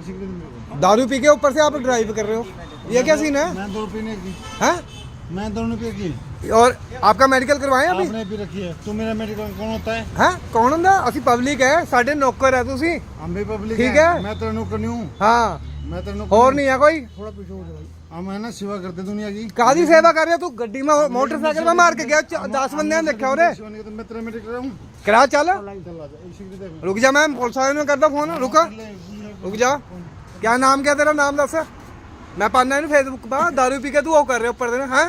एक सिगरेट मेरे को दारू पी के ऊपर से आप ड्राइव कर रहे हो ये क्या सीन है मैं दो पीने की हैं मैं दोनों पी की और आपका मेडिकल करवाए अभी आपने भी रखी है तू मेरा मेडिकल कौन होता है ਹੈ ਕੌਣ ਹੁੰਦਾ ਅਸੀਂ ਪਬਲਿਕ ਹੈ ਸਾਡੇ ਨੌਕਰ ਹੈ ਤੁਸੀਂ हम भी पब्लिक ठीक है। मैं तेरा नौकर नहीं हूँ ਹਾਂ मैं तेरा नौकर ਹੋਰ ਨਹੀਂ ਹੈ ਕੋਈ थोड़ा पीछे हो जाओ हम है ना सेवा करते दुनिया की ਕਾਦੀ ਸੇਵਾ ਕਰ ਰਿਹਾ ਤੂੰ ਗੱਡੀ ਮੈਂ ਮੋਟਰਸਾਈਕਲ ਮੈਂ ਮਾਰ ਕੇ ਗਿਆ 10 ਬੰਦਿਆਂ ਨੇ ਦੇਖਿਆ ਉਹਦੇ सेवा नहीं करते मैं तेरा मेडिकल हूँ ਕਰਾ ਚੱਲ चल आ जा एक सिगरेट दे रुक जा मैं पुलिस वाले ਨੂੰ ਕਰਦਾ ਫੋਨ ਰੁਕ ਰੁਕ ਜਾ। ਕਿਆ ਨਾਮ ਕਿਆ ਤੇਰਾ? ਨਾਮ ਦੱਸ। ਮੈਂ ਪਾਣਾ ਇਹਨੂੰ ਫੇਸਬੁੱਕ ਪਾ। दारू ਪੀ ਕੇ ਤੂੰ ਉਹ ਕਰ ਰਿਹਾ ਉੱਪਰ ਦੇ ਹੈ?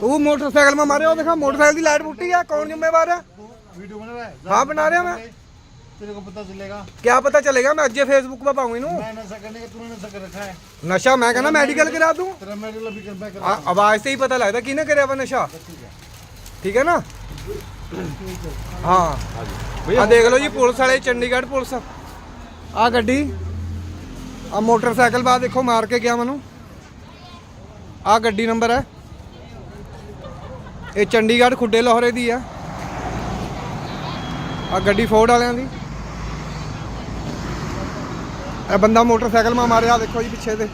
ਤੂੰ ਮੋਟਰਸਾਈਕਲ ਮਾ ਮਾਰਿਆ ਉਹ ਦੇਖਾ ਮੋਟਰਸਾਈਕਲ ਦੀ ਲਾਈਟ ਫੁੱਟੀ ਆ ਕੌਣ ਜ਼ਿੰਮੇਵਾਰ ਹੈ ਵੀਡੀਓ ਬਣਾ ਰਿਹਾ। ਮੈਂ। ਤੇਰੇ ਕੋ ਪਤਾ ਚੱਲੇਗਾ। ਕਿਆ ਪਤਾ ਚੱਲੇਗਾ? ਮੈਂ ਅੱਜੇ ਫੇਸਬੁੱਕ ਨਸ਼ਾ ਮੈਂ ਕਹਿੰਦਾ ਮੈਡੀਕਲ ਕਰਾ ਦੂੰ। ਆਵਾਜ਼ ਤੇ ਹੀ ਪਤਾ ਲੱਗਦਾ ਕਿਹਨੇ ਕਰਿਆ ਵਾ ਨਸ਼ਾ। ਠੀਕ ਹੈ। ਨਾ? ਹਾਂ। ਆ ਦੇਖ ਲਓ ਜੀ ਪੁਲਿਸ ਵਾਲੇ ਚੰਡੀਗੜ੍ਹ ਪੁਲਿਸ। ਆ ਗੱਡੀ, ਆ ਮੋਟਰਸਾਈਕਲ ਬਾਅਦ ਦੇਖੋ ਮਾਰ ਕੇ ਗਿਆ ਮੈਨੂੰ। ਆ ਗੱਡੀ ਨੰਬਰ ਹੈ। ਇਹ ਚੰਡੀਗੜ੍ਹ ਖੁੱਡੇ ਲਾਹੌਰੇ ਦੀ ਆ ਆ ਗੱਡੀ ਫੋਰਡ ਵਾਲਿਆਂ ਦੀ। ਇਹ ਬੰਦਾ ਮੋਟਰਸਾਈਕਲ ਮਾ ਮਾਰਿਆ ਦੇਖੋ ਜੀ ਪਿੱਛੇ ਤੇ।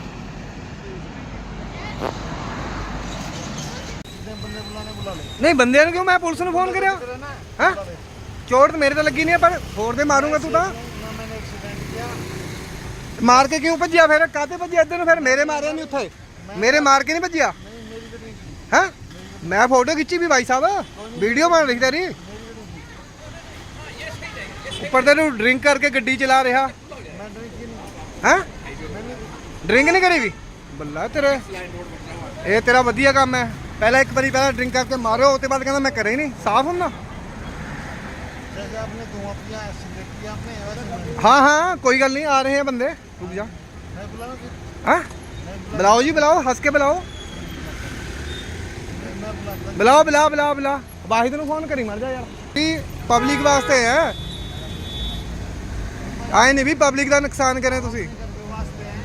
ਨਹੀਂ, ਬੰਦਿਆਂ ਨੂੰ ਕਿਉਂ? ਮੈਂ ਪੁਲਿਸ ਨੂੰ ਫੋਨ ਕਰਿਆ। ਹੈ? ਚੋਟ ਮੇਰੇ ਤੇ ਲੱਗੀ ਨਹੀਂ ਪਰ ਫੋਰ ਦੇ ਮਾਰੂਗਾ ਤੂੰ ਤਾਂ। ਮਾਰ ਕੇ ਕਿਉਂ ਭੱਜਿਆ ਫਿਰ ਕਾਤੇ ਭੱਜਿਆ ਇੱਧਰ ਨੂੰ ਫਿਰ ਮੇਰੇ ਮਾਰਿਆ ਨਹੀਂ ਉੱਥੇ ਮੇਰੇ ਮਾਰ ਕੇ ਨਹੀਂ ਭੱਜਿਆ नहीं मेरी तो नहीं की ਹੈ ਮੈਂ ਫੋਟੋ ਖਿੱਚੀ ਵੀ ਭਾਈ ਸਾਹਿਬ ਵੀਡੀਓ ਬਣ ਰਹੀ ਤੇਰੀ ਉੱਪਰ ਤੇ ਤੂੰ ਡਰਿੰਕ ਕਰਕੇ ਗੱਡੀ ਚਲਾ ਰਿਹਾ मैं ड्रिंक की नहीं ਹੈ ਡਰਿੰਕ ਨਹੀਂ ਕਰੀ ਵੀ ਬੱਲਾ ਤੇਰੇ ਇਹ ਤੇਰਾ ਵਧੀਆ ਕੰਮ ਹੈ ਪਹਿਲਾਂ ਇੱਕ ਵਾਰੀ ਪਹਿਲਾਂ ਡਰਿੰਕ ਕਰਕੇ ਮਾਰਿਓ ਉਹ ਤੇ ਬਾਅਦ ਕਹਿੰਦਾ ਮੈਂ ਕਰੇ ਹੀ ਨਹੀਂ ਸਾਫ਼ ਹੁੰਦਾ जैसे आपने धुआं पिया सिगरेट पिया आपने वैसे मैं ਹਾਂ ਹਾਂ ਕੋਈ ਗੱਲ ਨਹੀਂ ਆ ਰਹੇ ਆ ਬੰਦੇ ਰੁਕ ਜਾ मैं बुलाना फिर ਹਾਂ ਬੁਲਾਓ ਜੀ ਬੁਲਾਓ ਹੱਸ ਕੇ ਬੁਲਾਓ मैं मैं बुलाता ਬੁਲਾਓ ਬੁਲਾ ਬੁਲਾ ਬੁਲਾ ਵਾਹਿਦ ਨੂੰ ਫੋਨ ਕਰੀ ਮਰ ਜਾ ਯਾਰ ਕੀ ਪਬਲਿਕ ਵਾਸਤੇ ਹੈ ਆਏ ਨਹੀਂ ਵੀ ਪਬਲਿਕ ਦਾ ਨੁਕਸਾਨ ਕਰੇ ਤੁਸੀਂ करके वास्ते हैं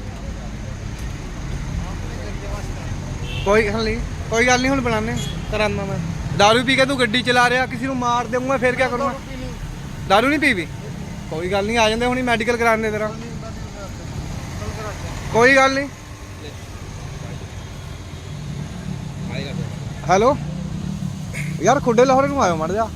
आपने करके वास्ते हैं ਕੋਈ ਗੱਲ ਨਹੀਂ ਕੋਈ ਗੱਲ ਨਹੀਂ ਹੁਣ ਬਣਾਣੇ ਕਰਾਂਦਾ ਮੈਂ ਦਾਰੂ ਪੀ ਕੇ ਤੂੰ ਗੱਡੀ ਚਲਾ ਰਿਹਾ ਕਿਸੇ ਨੂੰ ਮਾਰ ਦੇਊਂਗਾ ਫਿਰ ਕੀ ਕਰੂੰਗਾ पी नहीं ਦਾਰੂ ਨਹੀਂ ਪੀਵੀ ਕੋਈ ਗੱਲ ਨਹੀਂ ਆ ਜਾਂਦੇ ਹੁਣੀ ਮੈਡੀਕਲ ਕਰਾਣੇ ਤੇਰਾ कल कराते हैं ਕੋਈ ਗੱਲ ਨਹੀਂ। ਹੈਲੋ ਯਾਰ ਖੁੱਡੇ ਲਾਹੌਰ ਨੂੰ ਆਇਓ ਮੜ ਜਾ